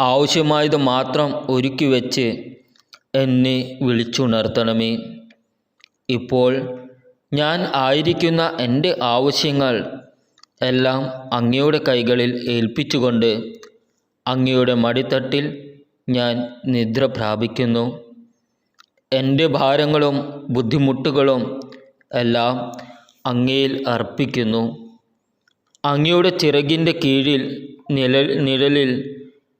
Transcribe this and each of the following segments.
ആവശ്യമായത് മാത്രം ഒരുക്കി വെച്ച് എന്നെ വിളിച്ചുണർത്തണമേ. ഇപ്പോൾ ഞാൻ ആയിരിക്കുന്ന എന്റെ ആവശ്യങ്ങൾ എല്ലാം അങ്ങയുടെ കൈകളിൽ ഏൽപ്പിച്ചുകൊണ്ട് അങ്ങയുടെ മടിത്തട്ടിൽ ഞാൻ നിദ്ര പ്രാപിക്കുന്നു. എന്റെ ഭാരങ്ങളും ബുദ്ധിമുട്ടുകളും എല്ലാം അങ്ങയിൽ അർപ്പിക്കുന്നു. അങ്ങയുടെ ചിറകിന്റെ കീഴിൽ നിഴൽ നിഴലിൽ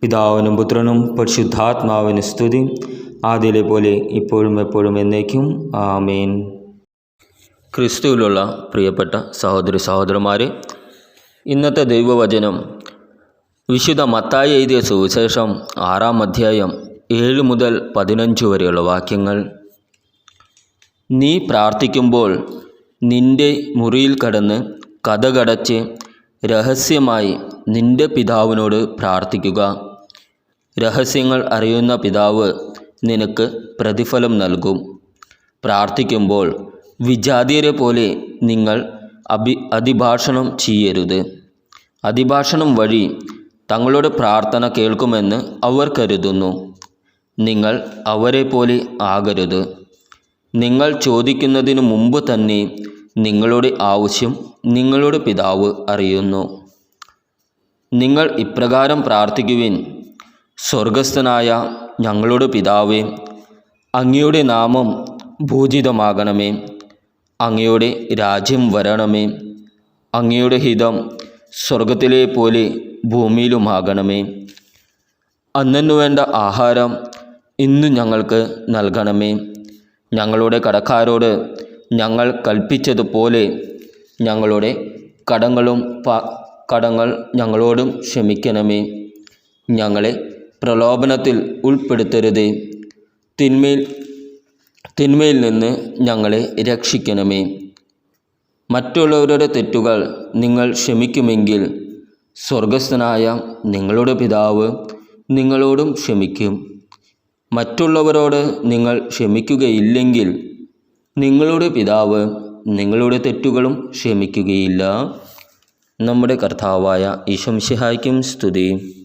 പിതാവിനും പുത്രനും പരിശുദ്ധാത്മാവിന് സ്തുതി. ആദ്യയിലെ പോലെ ഇപ്പോഴും എപ്പോഴും എന്നേക്കും. ആമേൻ. ക്രിസ്തുവിലുള്ള പ്രിയപ്പെട്ട സഹോദരി സഹോദരന്മാരെ ഇന്നത്തെ ദൈവവചനം വിശുദ്ധ മത്തായി എഴുതിയ സുവിശേഷം ആറാം അധ്യായം ഏഴ് മുതൽ പതിനഞ്ച് വരെയുള്ള വാക്യങ്ങൾ. നീ പ്രാർത്ഥിക്കുമ്പോൾ നിന്റെ മുറിയിൽ കടന്ന് കഥകടച്ച് രഹസ്യമായി നിന്റെ പിതാവിനോട് പ്രാർത്ഥിക്കുക. രഹസ്യങ്ങൾ അറിയുന്ന പിതാവ് നിനക്ക് പ്രതിഫലം നൽകും. പ്രാർത്ഥിക്കുമ്പോൾ വിജാതിയരെ പോലെ നിങ്ങൾ അഭി അതിഭാഷണം ചെയ്യരുത്. അതിഭാഷണം വഴി തങ്ങളുടെ പ്രാർത്ഥന കേൾക്കുമെന്ന് അവർ കരുതുന്നു. നിങ്ങൾ അവരെ പോലെ ആകരുത്. നിങ്ങൾ ചോദിക്കുന്നതിന് മുമ്പ് തന്നെ നിങ്ങളുടെ ആവശ്യം നിങ്ങളുടെ പിതാവ് അറിയുന്നു. നിങ്ങൾ ഇപ്രകാരം പ്രാർത്ഥിക്കുവിൻ. സ്വർഗസ്ഥനായ ഞങ്ങളുടെ പിതാവേ അങ്ങയുടെ നാമം ഭൂജിതമാകണമേ. അങ്ങയുടെ രാജ്യം വരണമേ. അങ്ങയുടെ ഹിതം സ്വർഗത്തിലെ പോലെ ഭൂമിയിലുമാകണമേ. അന്നു വേണ്ട ആഹാരം ഇന്ന് ഞങ്ങൾക്ക് നൽകണമേ. ഞങ്ങളുടെ കടക്കാരോട് ഞങ്ങൾ കൽപ്പിച്ചതുപോലെ ഞങ്ങളുടെ കടങ്ങളും കടങ്ങൾ ഞങ്ങളോടും ക്ഷമിക്കണമേ. ഞങ്ങളെ പ്രലോഭനത്തിൽ ഉൾപ്പെടുത്തരുതേ. തിന്മയിൽ തിന്മയിൽ നിന്ന് ഞങ്ങളെ രക്ഷിക്കണമേ. മറ്റുള്ളവരുടെ തെറ്റുകൾ നിങ്ങൾ ക്ഷമിക്കുമെങ്കിൽ സ്വർഗസ്ഥനായ നിങ്ങളുടെ പിതാവ് നിങ്ങളോടും ക്ഷമിക്കും. മറ്റുള്ളവരോട് നിങ്ങൾ ക്ഷമിക്കുകയില്ലെങ്കിൽ നിങ്ങളുടെ പിതാവ് നിങ്ങളുടെ തെറ്റുകളും ക്ഷമിക്കുകയില്ല. നമ്മുടെ കർത്താവായ ഈശംഷിഹായ്ക്കും സ്തുതി.